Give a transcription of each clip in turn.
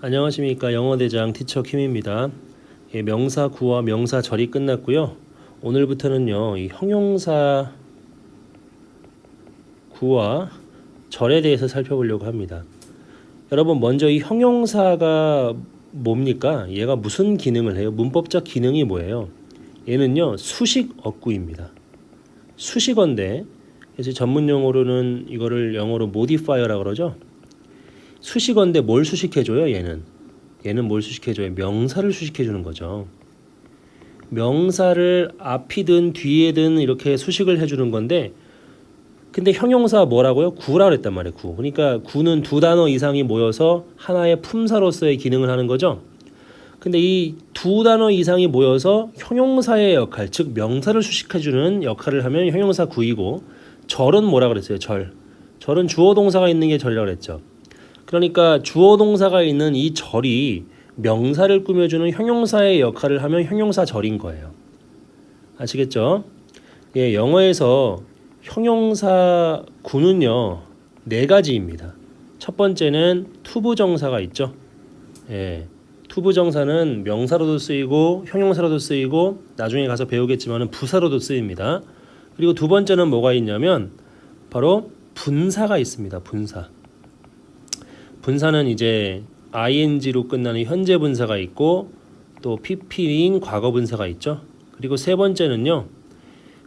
안녕하십니까 영어대장 티처 킴입니다. 예, 명사 구와 명사 절이 끝났고요. 오늘부터는요 이 형용사 구와 절에 대해서 살펴보려고 합니다. 여러분 먼저 이 형용사가 뭡니까? 얘가 무슨 기능을 해요? 문법적 기능이 뭐예요? 얘는요 수식 어구입니다. 수식어인데 그래서 전문 용어로는 이거를 영어로 modifier라고 그러죠. 수식어인데 뭘 수식해줘요? 얘는 얘는 뭘 수식해줘요? 명사를 수식해주는 거죠. 명사를 앞이든 뒤에든 이렇게 수식을 해주는 건데 근데 형용사 뭐라고요? 구라 그랬단 말이에요. 구. 그러니까 구는 두 단어 이상이 모여서 하나의 품사로서의 기능을 하는 거죠. 근데 이 두 단어 이상이 모여서 형용사의 역할, 즉 명사를 수식해주는 역할을 하면 형용사 구이고 절은 뭐라 그랬어요? 절. 절은 주어 동사가 있는 게 절이라고 그랬죠. 그러니까 주어 동사가 있는 이 절이 명사를 꾸며주는 형용사의 역할을 하면 형용사 절인 거예요. 아시겠죠? 예, 영어에서 형용사 구는요 네 가지입니다. 첫 번째는 투부정사가 있죠. 예, 투부정사는 명사로도 쓰이고 형용사로도 쓰이고 나중에 가서 배우겠지만은 부사로도 쓰입니다. 그리고 두 번째는 뭐가 있냐면 바로 분사가 있습니다. 분사. 분사는 이제 ing로 끝나는 현재 분사가 있고 또 pp인 과거 분사가 있죠. 그리고 세 번째는요.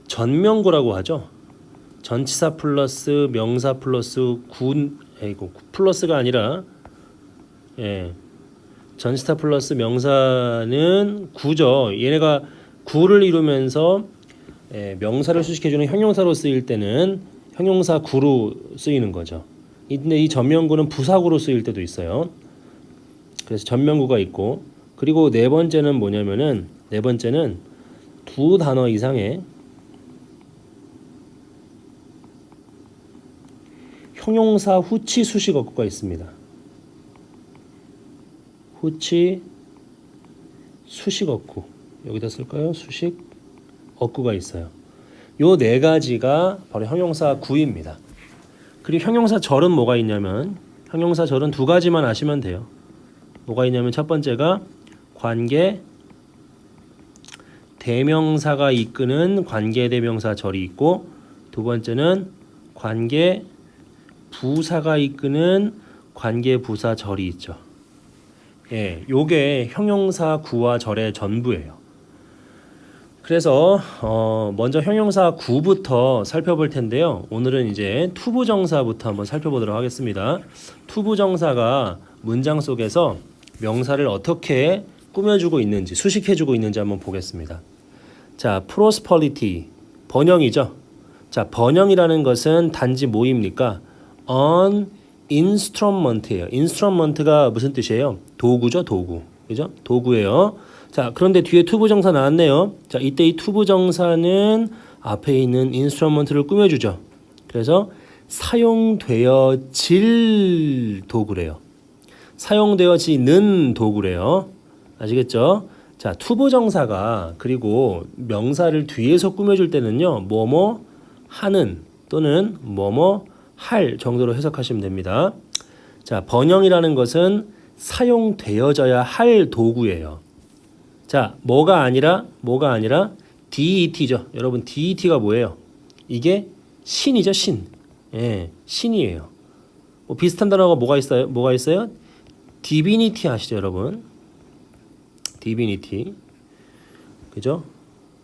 전명구라고 하죠. 전치사 플러스 명사 플러스 군 에이고 플러스가 아니라 예. 전치사 플러스 명사는 구죠. 얘네가 구를 이루면서 예, 명사를 수식해주는 형용사로 쓰일 때는 형용사 구로 쓰이는 거죠. 근데 이 전명구는 부사구로 쓰일 때도 있어요. 그래서 전명구가 있고 그리고 네 번째는 뭐냐면은 네 번째는 두 단어 이상의 형용사 후치 수식 어구가 있습니다. 후치 수식 어구 여기다 쓸까요? 수식 어구가 있어요. 요 네 가지가 바로 형용사 구입니다. 그리고 형용사 절은 뭐가 있냐면 형용사 절은 두 가지만 아시면 돼요. 뭐가 있냐면 첫 번째가 관계 대명사가 이끄는 관계 대명사 절이 있고 두 번째는 관계 부사가 이끄는 관계 부사 절이 있죠. 예, 요게 형용사 구와 절의 전부예요. 그래서 어 먼저 형용사 구부터 살펴볼 텐데요. 오늘은 이제 투부정사부터 한번 살펴보도록 하겠습니다. 투부정사가 문장 속에서 명사를 어떻게 꾸며주고 있는지 수식해주고 있는지 한번 보겠습니다. 자, prosperity 번영이죠. 자, 번영이라는 것은 단지 뭐입니까? an instrument예요. instrument가 무슨 뜻이에요? 도구죠, 도구. 그죠? 도구예요. 자, 그런데 뒤에 투부정사 나왔네요. 자, 이때 이 투부정사는 앞에 있는 instrument를 꾸며주죠. 그래서 사용되어질 도구래요. 사용되어지는 도구래요. 아시겠죠? 자, 투부정사가 그리고 명사를 뒤에서 꾸며줄 때는요, 뭐뭐 하는 또는 뭐뭐 할 정도로 해석하시면 됩니다. 자, 번영이라는 것은 사용되어져야 할 도구예요. 자, 뭐가 아니라 뭐가 아니라 DET죠. 여러분 DET가 뭐예요? 이게 신이죠, 신. 예, 신이에요. 뭐 비슷한 단어가 뭐가 있어요? 뭐가 있어요? 디비니티 아시죠, 여러분? 디비니티. 그죠?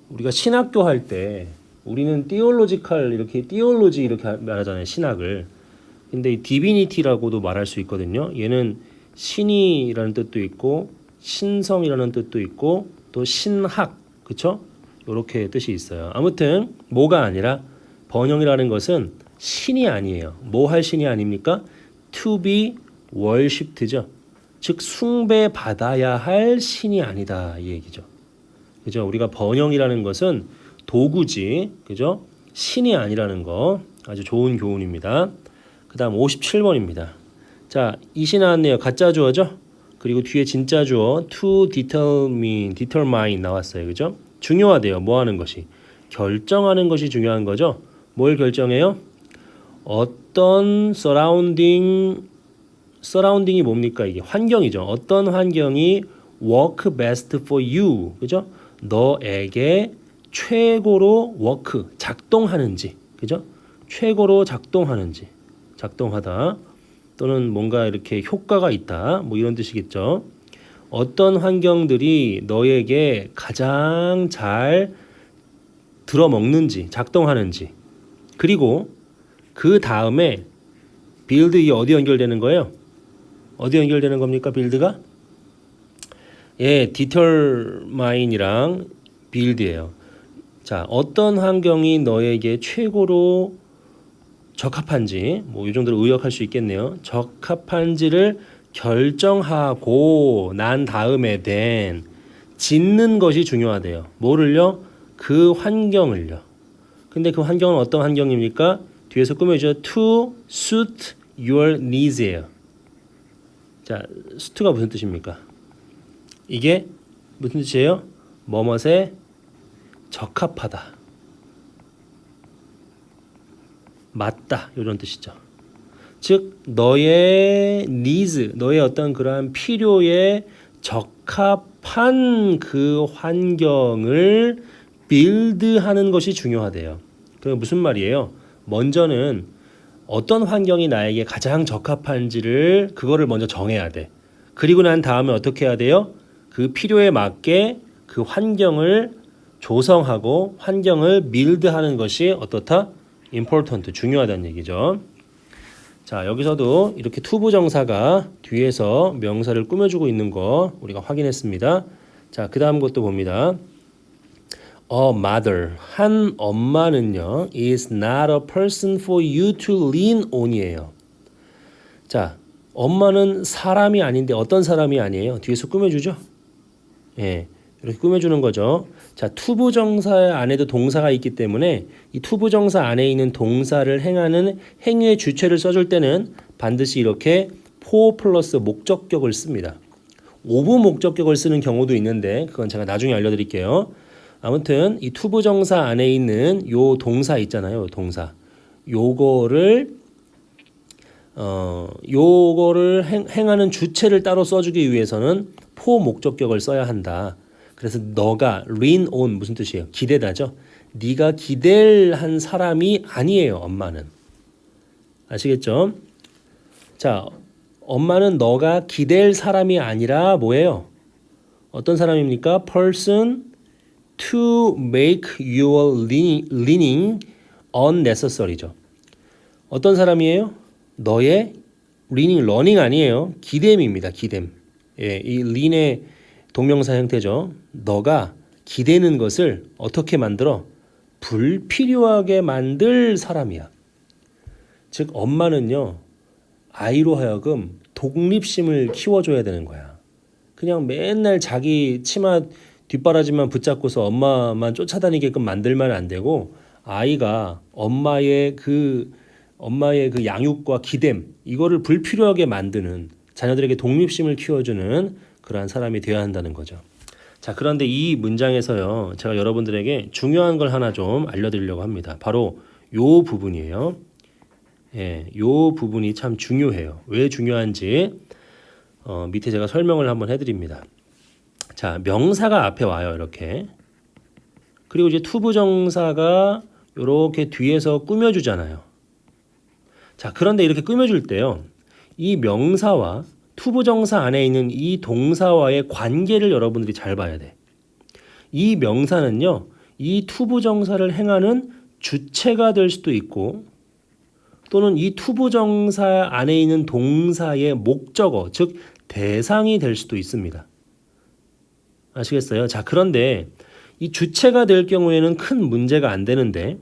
우리가 신학교 할 때 우리는 띠올로지칼 이렇게 띠올로지 이렇게 말하잖아요, 신학을. 근데 이 디비니티라고도 말할 수 있거든요. 얘는 신이라는 뜻도 있고 신성이라는 뜻도 있고 또 신학, 그쵸? 이렇게 뜻이 있어요. 아무튼 뭐가 아니라 번영이라는 것은 신이 아니에요. 뭐 할 신이 아닙니까? To be worshipped죠. 즉 숭배 받아야 할 신이 아니다 이 얘기죠. 그죠? 우리가 번영이라는 것은 도구지, 그죠? 신이 아니라는 거 아주 좋은 교훈입니다. 그다음 57번입니다. 자, 이시 나왔네요. 가짜 주어죠? 그리고 뒤에 진짜 주어 to determine, determine 나왔어요. 그죠? 중요하대요. 뭐 하는 것이? 결정하는 것이 중요한 거죠. 뭘 결정해요? 어떤 surrounding 서라운딩이 뭡니까? 이게 환경이죠. 어떤 환경이 work best for you. 그죠? 너에게 최고로 워크 작동하는지. 그죠? 최고로 작동하는지. 작동하다. 또는 뭔가 이렇게 효과가 있다. 뭐 이런 뜻이겠죠. 어떤 환경들이 너에게 가장 잘 들어먹는지, 작동하는지. 그리고 그 다음에 빌드 이 어디 연결되는 거예요? 어디 연결되는 겁니까? 빌드가? 예, 디터마인이랑 빌드예요. 자, 어떤 환경이 너에게 최고로 적합한지 뭐 이 정도로 의역할 수 있겠네요. 적합한지를 결정하고 난 다음에 된 짓는 것이 중요하대요. 뭐를요? 그 환경을요. 근데 그 환경은 어떤 환경입니까? 뒤에서 꾸며줘 to suit your needs예요. 자, suit가 무슨 뜻입니까? 이게 무슨 뜻이에요? 뭐뭇에 적합하다. 맞다 이런 뜻이죠. 즉 너의 니즈, 너의 어떤 그러한 필요에 적합한 그 환경을 빌드하는 것이 중요하대요. 그 무슨 말이에요? 먼저는 어떤 환경이 나에게 가장 적합한지를 그거를 먼저 정해야 돼. 그리고 난 다음에 어떻게 해야 돼요? 그 필요에 맞게 그 환경을 조성하고 환경을 빌드하는 것이 어떻다? Important 중요하다는 얘기죠. 자 여기서도 이렇게 투부 정사가 뒤에서 명사를 꾸며주고 있는 거 우리가 확인했습니다. 자 그 다음 것도 봅니다. A mother 한 엄마는요 is not a person for you to lean on이에요. 자 엄마는 사람이 아닌데 어떤 사람이 아니에요. 뒤에서 꾸며주죠. 예. 이렇게 꾸며주는 거죠. 자, 투부정사 안에도 동사가 있기 때문에 이 투부정사 안에 있는 동사를 행하는 행위의 주체를 써줄 때는 반드시 이렇게 포 플러스 목적격을 씁니다. 오부 목적격을 쓰는 경우도 있는데 그건 제가 나중에 알려드릴게요. 아무튼 이 투부정사 안에 있는 요 동사 있잖아요. 동사. 요거를 어 요거를 행, 행하는 주체를 따로 써주기 위해서는 포 목적격을 써야 한다. 그래서 너가 lean on 무슨 뜻이에요? 기대다죠. 네가 기댈 한 사람이 아니에요. 엄마는 아시겠죠? 자, 엄마는 너가 기댈 사람이 아니라 뭐예요? 어떤 사람입니까? person to make your leaning unnecessary죠. 어떤 사람이에요? 너의 leaning, running 아니에요. 기댐입니다. 기댐. 예, 이 lean의 동명사 형태죠. 너가 기대는 것을 어떻게 만들어? 불필요하게 만들 사람이야. 즉 엄마는요. 아이로 하여금 독립심을 키워줘야 되는 거야. 그냥 맨날 자기 치마 뒷바라지만 붙잡고서 엄마만 쫓아다니게끔 만들면 안 되고 아이가 엄마의 그 엄마의 그 양육과 기댐 이거를 불필요하게 만드는 자녀들에게 독립심을 키워주는 그러한 사람이 되어야 한다는 거죠. 자, 그런데 이 문장에서요. 제가 여러분들에게 중요한 걸 하나 좀 알려드리려고 합니다. 바로 요 부분이에요. 예, 요 부분이 참 중요해요. 왜 중요한지 어, 밑에 제가 설명을 한번 해드립니다. 자, 명사가 앞에 와요. 이렇게. 그리고 이제 투부정사가 이렇게 뒤에서 꾸며주잖아요. 자, 그런데 이렇게 꾸며줄 때요. 이 명사와 투부정사 안에 있는 이 동사와의 관계를 여러분들이 잘 봐야 돼. 이 명사는요, 이 투부정사를 행하는 주체가 될 수도 있고, 또는 이 투부정사 안에 있는 동사의 목적어, 즉 대상이 될 수도 있습니다. 아시겠어요? 자, 그런데 이 주체가 될 경우에는 큰 문제가 안 되는데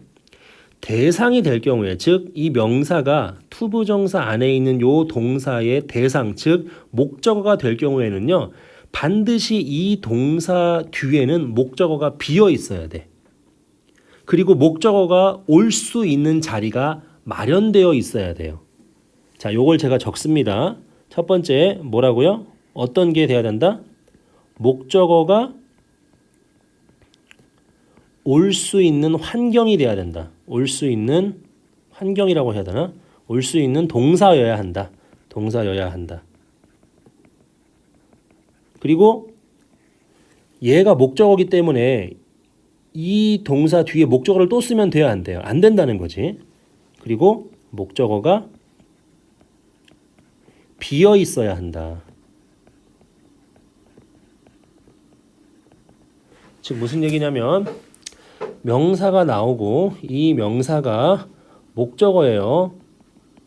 대상이 될 경우에 즉 이 명사가 투부정사 안에 있는 요 동사의 대상 즉 목적어가 될 경우에는요 반드시 이 동사 뒤에는 목적어가 비어 있어야 돼. 그리고 목적어가 올 수 있는 자리가 마련되어 있어야 돼요. 자, 요걸 제가 적습니다. 첫 번째 뭐라고요? 어떤 게 돼야 된다? 목적어가 올 수 있는 환경이 돼야 된다. 올 수 있는 환경이라고 해야 되나? 올 수 있는 동사여야 한다. 동사여야 한다. 그리고 얘가 목적어기 때문에 이 동사 뒤에 목적어를 또 쓰면 돼요, 안 돼요? 안 된다는 거지. 그리고 목적어가 비어 있어야 한다. 즉 무슨 얘기냐면 명사가 나오고 이 명사가 목적어예요.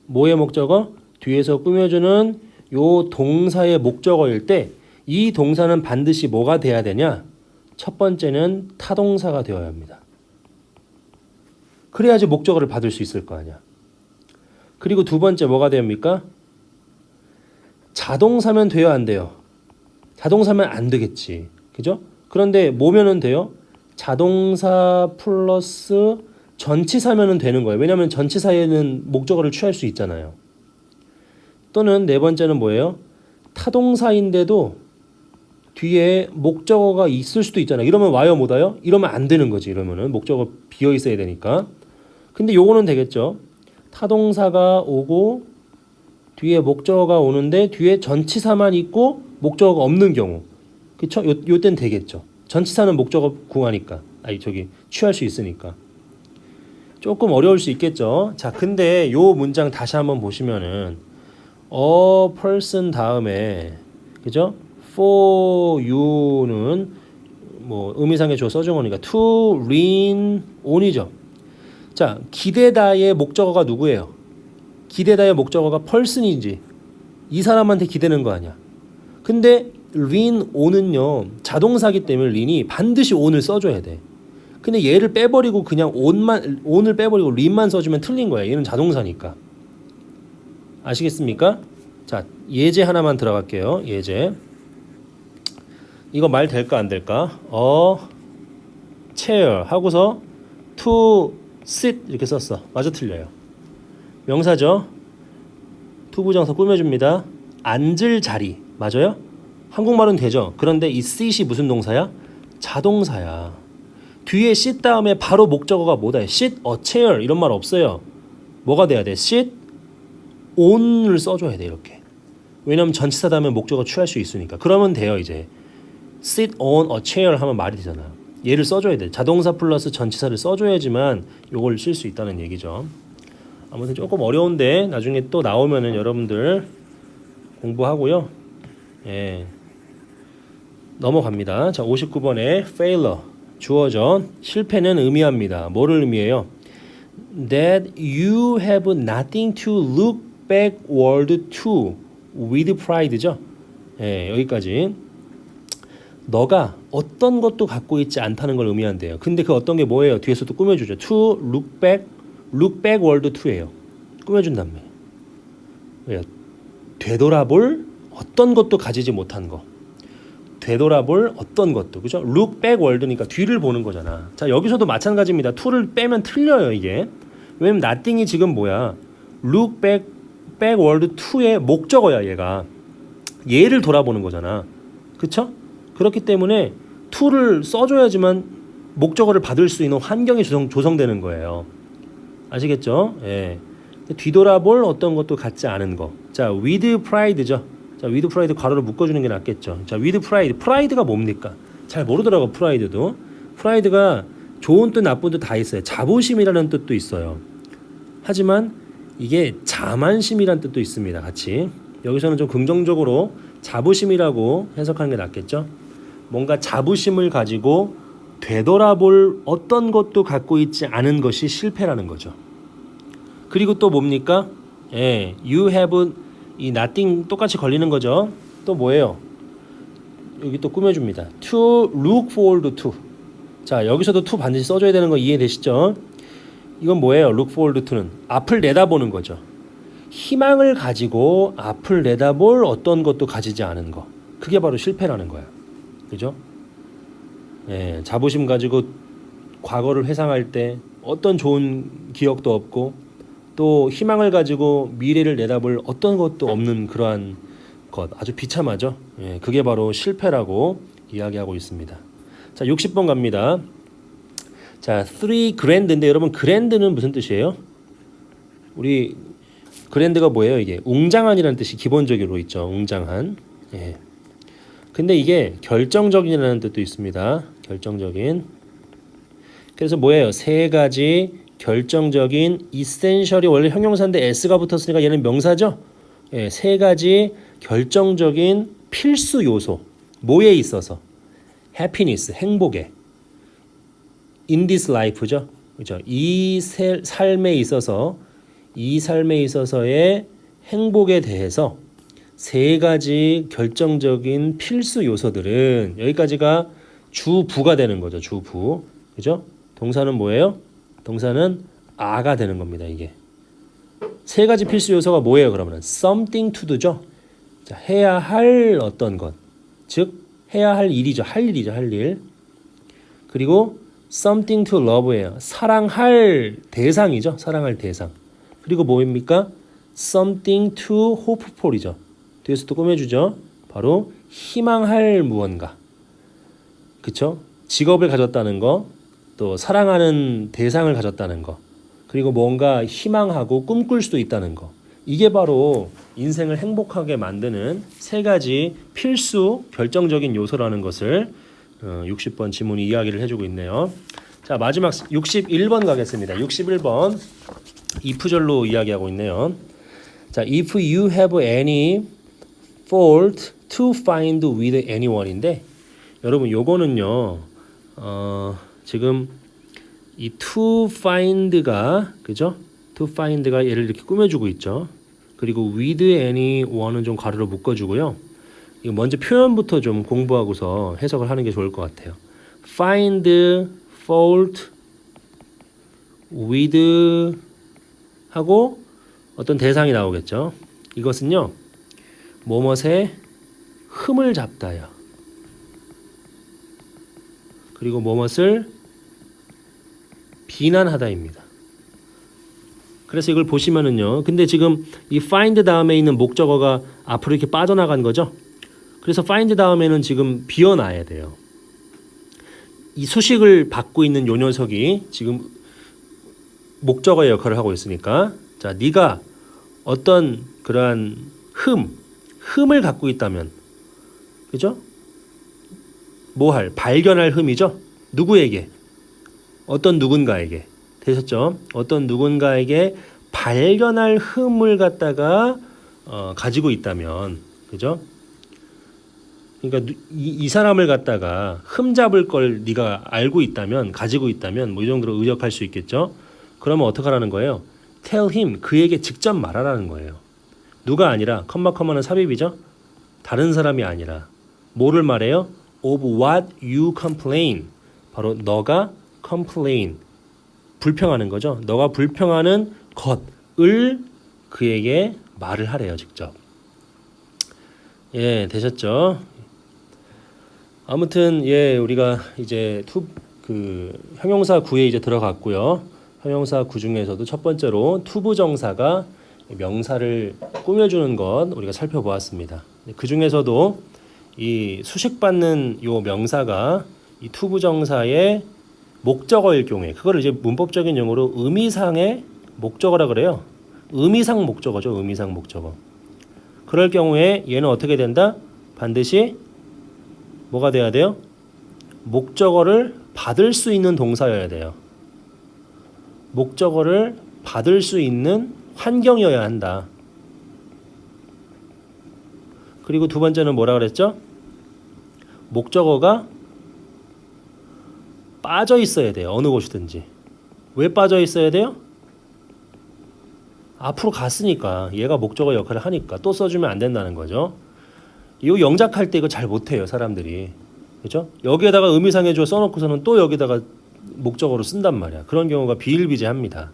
뭐의 목적어? 뒤에서 꾸며주는 요 동사의 목적어일 때 이 동사는 반드시 뭐가 돼야 되냐? 첫 번째는 타동사가 되어야 합니다. 그래야지 목적어를 받을 수 있을 거 아니야. 그리고 두 번째 뭐가 됩니까? 자동사면 돼요, 안 돼요? 자동사면 안 되겠지. 그죠? 그런데 뭐면은 돼요? 자동사 플러스 전치사면은 되는 거예요. 왜냐하면 전치사에는 목적어를 취할 수 있잖아요. 또는 네 번째는 뭐예요? 타동사인데도 뒤에 목적어가 있을 수도 있잖아요. 이러면 와요 못 와요? 이러면 안 되는 거지. 이러면은 목적어 비어 있어야 되니까. 근데 요거는 되겠죠. 타동사가 오고 뒤에 목적어가 오는데 뒤에 전치사만 있고 목적어가 없는 경우. 그쵸? 요, 요땐 되겠죠. 전치사는 목적어 구하니까. 아니 저기 취할 수 있으니까. 조금 어려울 수 있겠죠. 자, 근데 요 문장 다시 한번 보시면은 a person 다음에 그죠? for you는 뭐 의미상의 주어 써준 거니까 to lean on이죠. 자, 기대다의 목적어가 누구예요? 기대다의 목적어가 person이지. 이 사람한테 기대는 거 아니야. 근데 lean on은요 자동사기 때문에 lean이 반드시 on을 써줘야 돼. 근데 얘를 빼버리고 그냥 on만 on을 빼버리고 lean만 써주면 틀린 거야. 얘는 자동사니까. 아시겠습니까? 자 예제 하나만 들어갈게요. 예제. 이거 말 될까 안 될까? 어 chair 하고서 to sit 이렇게 썼어. 맞아 틀려요. 명사죠. 투부정사 꾸며줍니다. 앉을 자리 맞아요? 한국말은 되죠. 그런데 이 sit이 무슨 동사야? 자동사야. 뒤에 sit 다음에 바로 목적어가 뭐다? sit a chair 이런 말 없어요. 뭐가 돼야 돼? sit on을 써줘야 돼 이렇게. 왜냐면 전치사 다음에 목적어 취할 수 있으니까. 그러면 돼요 이제. sit on a chair 하면 말이 되잖아. 얘를 써줘야 돼. 자동사 플러스 전치사를 써줘야지만 요걸 쓸 수 있다는 얘기죠. 아무튼 조금 어려운데 나중에 또 나오면은 여러분들 공부하고요. 예. 넘어갑니다. 자, 59번에 failure 주어져 실패는 의미합니다. 뭐를 의미해요? That you have nothing to look backward to with pride죠. 예, 여기까지. 너가 어떤 것도 갖고 있지 않다는 걸 의미한대요. 근데 그 어떤 게 뭐예요? 뒤에서도 꾸며주죠. To look back, look backward to예요. 꾸며준다며. 되돌아볼 어떤 것도 가지지 못한 거. 되돌아볼 어떤 것도 그죠? look backward니까 뒤를 보는 거잖아. 자 여기서도 마찬가지입니다. to를 빼면 틀려요 이게. 왜냐면 nothing이 지금 뭐야? look back backward to의 목적어야 얘가. 얘를 돌아보는 거잖아. 그쵸? 그렇기 때문에 to를 써줘야지만 목적어를 받을 수 있는 환경이 조성, 조성되는 거예요. 아시겠죠? 예. 뒤돌아볼 어떤 것도 갖지 않은 거. 자, with pride죠. 자, with pride 괄호를 묶어주는 게 낫겠죠. 자, with pride. 프라이드가 뭡니까? 잘 모르더라고, 프라이드도. 프라이드가 좋은 뜻, 나쁜 뜻 다 있어요. 자부심이라는 뜻도 있어요. 하지만 이게 자만심이라는 뜻도 있습니다. 같이. 여기서는 좀 긍정적으로 자부심이라고 해석하는 게 낫겠죠. 뭔가 자부심을 가지고 되돌아볼 어떤 것도 갖고 있지 않은 것이 실패라는 거죠. 그리고 또 뭡니까? 예, you have 이 nothing 똑같이 걸리는 거죠. 또 뭐예요? 여기 또 꾸며줍니다. To look forward to. 자 여기서도 to 반드시 써줘야 되는 거 이해되시죠? 이건 뭐예요? look forward to는 앞을 내다보는 거죠. 희망을 가지고 앞을 내다볼 어떤 것도 가지지 않은 거. 그게 바로 실패라는 거야. 그죠? 예, 자부심 가지고 과거를 회상할 때 어떤 좋은 기억도 없고 또 희망을 가지고 미래를 내다볼 어떤 것도 없는 그러한 것 아주 비참하죠. 예, 그게 바로 실패라고 이야기하고 있습니다. 자, 60번 갑니다. 자, three grand인데 여러분 grand는 무슨 뜻이에요? 우리 그랜드가 뭐예요? 이게 웅장한이라는 뜻이 기본적으로 있죠. 웅장한. 예. 근데 이게 결정적인이라는 뜻도 있습니다. 결정적인. 그래서 뭐예요? 세 가지 결정적인 essential이 원래 형용사인데 s가 붙었으니까 얘는 명사죠. 예, 세 가지 결정적인 필수 요소. 뭐에 있어서? happiness, 행복에. in this life죠. 그죠? 이 세- 삶에 있어서 이 삶에 있어서의 행복에 대해서 세 가지 결정적인 필수 요소들은 여기까지가 주부가 되는 거죠. 주부. 그죠? 동사는 뭐예요? 동사는 아가 되는 겁니다. 이게. 세 가지 필수 요소가 뭐예요? 그러면 something to do죠. 자, 해야 할 어떤 것. 즉 해야 할 일이죠. 할 일이죠. 할 일. 그리고 something to love예요. 사랑할 대상이죠. 사랑할 대상. 그리고 뭐입니까? something to hope for이죠. 뒤에서 또 꾸며주죠. 바로 희망할 무언가. 그쵸? 직업을 가졌다는 거, 또 사랑하는 대상을 가졌다는 거, 그리고 뭔가 희망하고 꿈꿀 수도 있다는 거. 이게 바로 인생을 행복하게 만드는 세 가지 필수 결정적인 요소라는 것을 어, 60번 지문이 이야기를 해주고 있네요. 자 마지막 61번 가겠습니다. 61번 if절로 이야기하고 있네요. 자, if you have any fault to find with anyone인데 여러분 요거는요. 어, 지금 이 to find가 그죠? to find가 얘를 이렇게 꾸며주고 있죠. 그리고 with anyone은 좀 가로로 묶어주고요. 이거 먼저 표현부터 좀 공부하고서 해석을 하는 게 좋을 것 같아요. find fault with 하고 어떤 대상이 나오겠죠. 이것은요. 뭐뭇의 흠을 잡다야. 그리고 뭐뭇을 비난하다입니다. 그래서 이걸 보시면은요. 근데 지금 이 find 다음에 있는 목적어가 앞으로 이렇게 빠져나간 거죠. 그래서 find 다음에는 지금 비워놔야 돼요. 이 수식을 받고 있는 요 녀석이 지금 목적어의 역할을 하고 있으니까 자 네가 어떤 그러한 흠 흠을 갖고 있다면 그죠? 뭐할 발견할 흠이죠? 누구에게 어떤 누군가에게 되셨죠? 어떤 누군가에게 발견할 흠을 갖다가 어, 가지고 있다면 그죠? 그러니까 누- 이, 이 사람을 갖다가 흠 잡을 걸 네가 알고 있다면 가지고 있다면 뭐 이 정도로 의역할 수 있겠죠. 그러면 어떻게 하라는 거예요? Tell him 그에게 직접 말하라는 거예요. 누가 아니라 컴마 컴마는 삽입이죠. 다른 사람이 아니라 뭐를 말해요? Of what you complain 바로 너가 complain 불평하는 거죠. 너가 불평하는 것을 그에게 말을 하래요 직접. 예 되셨죠? 아무튼 예 우리가 이제 투 그 형용사 구에 이제 들어갔고요. 형용사 구 중에서도 첫 번째로 투부정사가 명사를 꾸며주는 것 우리가 살펴보았습니다. 그 중에서도 이 수식받는 요 명사가 이 투부정사의 목적어일 경우에 그거를 이제 문법적인 용어로 의미상의 목적어라 그래요. 의미상 목적어죠. 의미상 목적어. 그럴 경우에 얘는 어떻게 된다? 반드시 뭐가 돼야 돼요? 목적어를 받을 수 있는 동사여야 돼요. 목적어를 받을 수 있는 환경이어야 한다. 그리고 두 번째는 뭐라 그랬죠? 목적어가 빠져 있어야 돼요. 어느 곳이든지. 왜 빠져 있어야 돼요? 앞으로 갔으니까 얘가 목적어 역할을 하니까 또 써주면 안 된다는 거죠. 이 영작할 때 이거 잘 못해요 사람들이 그렇죠? 여기에다가 의미상의 주 써놓고서는 또 여기다가 목적어로 쓴단 말이야. 그런 경우가 비일비재합니다.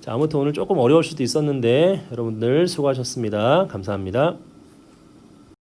자 아무튼 오늘 조금 어려울 수도 있었는데 여러분들 수고하셨습니다. 감사합니다.